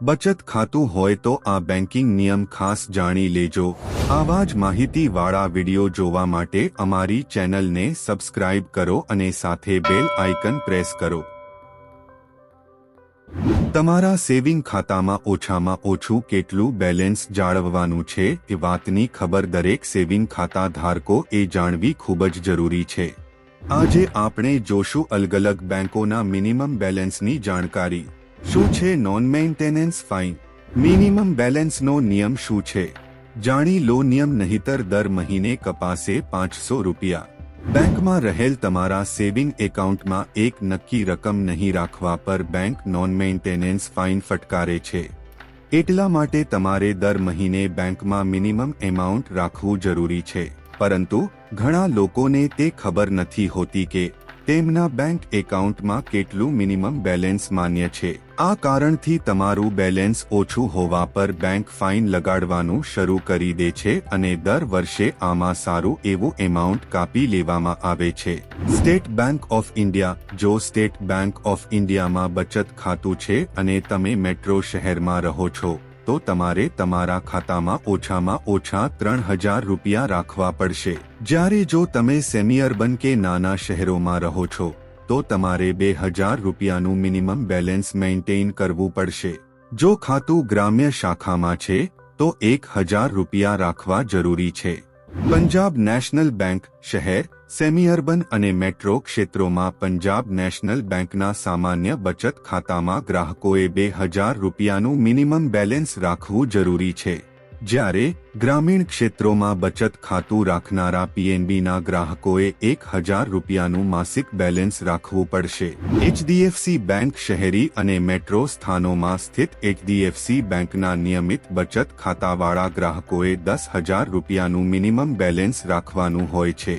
બચત ખાતું હોય તો આ બેન્કિંગ નિયમ ખાસ જાણી લેજો. આવા જ માહિતીવાળા વીડિયો જોવા માટે અમારી ચેનલને સબસ્ક્રાઇબ કરો અને સાથે બેલ આઇકન પ્રેસ કરો. તમારા સેવિંગ ખાતામાં ઓછામાં ઓછું કેટલું બેલેન્સ જાળવવાનું છે એ વાતની ખબર દરેક સેવિંગ ખાતા ધારકો એ જાણવી ખૂબ જ જરૂરી છે. આજે આપણે જોશું અલગ અલગ બેંકોના મિનિમમ બેલેન્સની જાણકારી. શું છે નોન મેન્ટેનન્સ ફાઇન મિનિમમ બેલેન્સનો નિયમ શું છે? જાણી લો નિયમ, નહીતર દર મહિને કપાસે પાંચસો રૂપિયા. બેંકમાં રહેલ તમારા સેવિંગ એકાઉન્ટમાં એક નક્કી રકમ નહીં રાખવા પર બેંક નોન મેન્ટેનન્સ ફાઇન ફટકારે છે. એટલા માટે તમારે દર મહિને બેંકમાં મિનિમમ એમાઉન્ટ રાખવું જરૂરી છે. પરંતુ ઘણા લોકોને તે ખબર નથી હોતી કે તેમના બેંક એકાઉન્ટમાં કેટલું મિનિમમ બેલેન્સ માન્ય છે? આ કારણથી તમારું બેલેન્સ ઓછું હોવા પર બેંક ફાઇન લગાડવાનું શરૂ કરી દે છે અને દર વર્ષે આમાં સારું એવું એમાઉન્ટ કાપી લેવામાં આવે છે. સ્ટેટ બેંક ઓફ ઇન્ડિયા, જો સ્ટેટ બેંક ઓફ ઇન્ડિયામાં બચત ખાતું છે અને તમે મેટ્રો શહેરમાં રહો છો તો તમારે તમારા ખાતામાં ઓછામાં ઓછા ત્રણ હજાર રૂપિયા રાખવા પડશે. જ્યારે જો તમે સેમી કે નાના શહેરોમાં રહો છો, તો તમારે બે હજાર રૂપિયાનું મિનિમમ બેલેન્સ મેન્ટેન કરવું પડશે. જો ખાતું ગ્રામ્ય શાખામાં છે, તો એક હજાર રૂપિયા રાખવા જરૂરી છે. પંજાબ નેશનલ બેંક શહેર સેમી અર્બન અને મેટ્રો ક્ષેત્રોમાં પંજાબ નેશનલ બેંકના સામાન્ય બચત ખાતામાં ગ્રાહકોએ બે હજાર રૂપિયાનું મિનિમમ બેલેન્સ રાખવું જરૂરી છે. જ્યારે ગ્રામીણ ક્ષેત્રોમાં બચત ખાતું રાખનારા પીએનબીના ગ્રાહકોએ એક હજાર રૂપિયાનું માસિક બેલેન્સ રાખવું પડશે. એચડીએફસી બેંક શહેરી અને મેટ્રો સ્થાનોમાં સ્થિત એચડીએફસી બેંકના નિયમિત બચત ખાતાવાળા ગ્રાહકોએ દસ હજાર રૂપિયાનું મિનિમમ બેલેન્સ રાખવાનું હોય છે.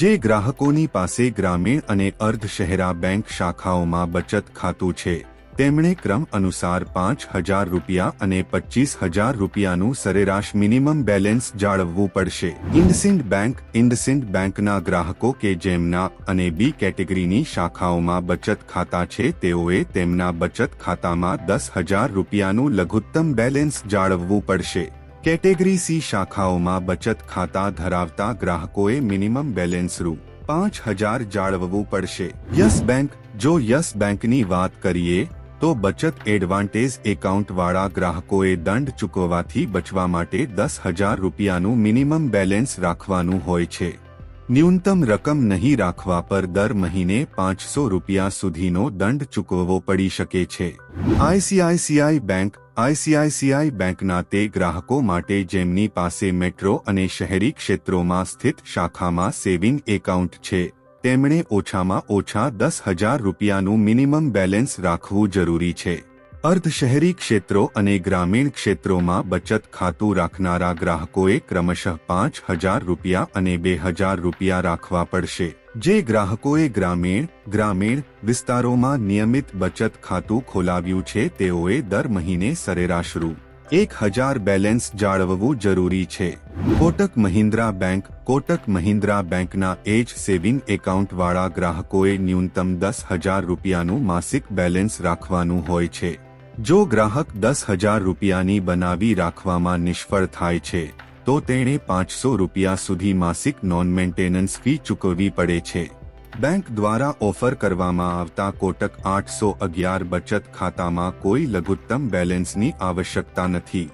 જે ગ્રાહકોની પાસે ગ્રામીણ અને અર્ધ શહેરા બેંક શાખાઓમાં બચત ખાતું છે, તેમણે ક્રમ અનુસાર પાંચ હજાર રૂપિયા અને પચીસ હજાર રૂપિયાનું સરેરાશ મિનિમમ બેલેન્સ જાળવવું પડશે. ઇન્ડસિન્ડ બેંક ઇન્ડસિન્ડ બેંકના ગ્રાહકો કે જેમના અને બી કેટેગરીની શાખાઓમાં બચત ખાતા છે, તેઓએ તેમના બચત ખાતામાં દસ હજાર રૂપિયાનું લઘુત્તમ બેલેન્સ જાળવવું પડશે. કેટેગરી સી શાખાઓમાં બચત ખાતા ધરાવતા ગ્રાહકોએ મિનિમમ બેલેન્સ રૂ પાંચ હજાર જાળવવું પડશે. યસ બેંક, જો યસ બેંકની વાત કરીએ, તો બચત એડવાન્ટેજ એકાઉન્ટવાળા ગ્રાહકોએ દંડ ચૂકવવાથી બચવા માટે દસ હજાર રૂપિયાનું મિનિમમ બેલેન્સ રાખવાનું હોય છે. ન્યૂનતમ રકમ નહીં રાખવા પર દર મહિને પાંચસો રૂપિયા સુધીનો દંડ ચૂકવવો પડી શકે છે. આઈસીઆઈસીઆઈ બેંક આઈસીઆઈસીઆઈ બેંકના તે ગ્રાહકો માટે જેમની પાસે મેટ્રો અને શહેરી ક્ષેત્રોમાં સ્થિત શાખામાં સેવિંગ એકાઉન્ટ છે, તેમણે ઓછામાં ઓછા દસ હજાર રૂપિયાનું મિનિમમ બેલેન્સ રાખવું જરૂરી છે. અર્ધ શહેરી ક્ષેત્રો અને ગ્રામીણ ક્ષેત્રોમાં બચત ખાતું રાખનારા ગ્રાહકોએ ક્રમશઃ પાંચ હજાર રૂપિયા અને બે હજાર રૂપિયા રાખવા પડશે. જે ગ્રાહકોએ ગ્રામીણ ગ્રામીણ વિસ્તારોમાં નિયમિત બચત ખાતું ખોલાવ્યું છે, તેઓએ દર મહિને સરેરાશ રૂ. એક હજાર બેલેન્સ જાળવવું જરૂરી છે. કોટક મહિન્દ્રા બેંક, કોટક મહિન્દ્રા બેંકના એજ સેવિંગ એકાઉન્ટવાળા ગ્રાહકોએ ન્યૂનતમ દસ હજાર રૂપિયાનું માસિક બેલેન્સ રાખવાનું હોય છે. જો ગ્રાહક દસ હજાર રૂપિયાની બનાવી રાખવામાં નિષ્ફળ થાય છે તો તેણે પાંચસો રૂપિયા સુધી માસિક નોન મેન્ટેનન્સ ફી ચૂકવવી પડે છે. બેંક દ્વારા ઓફર કરવામાં આવતા કોટક આઠસો અગિયાર બચત ખાતામાં કોઈ લઘુત્તમ બેલેન્સની આવશ્યકતા નથી.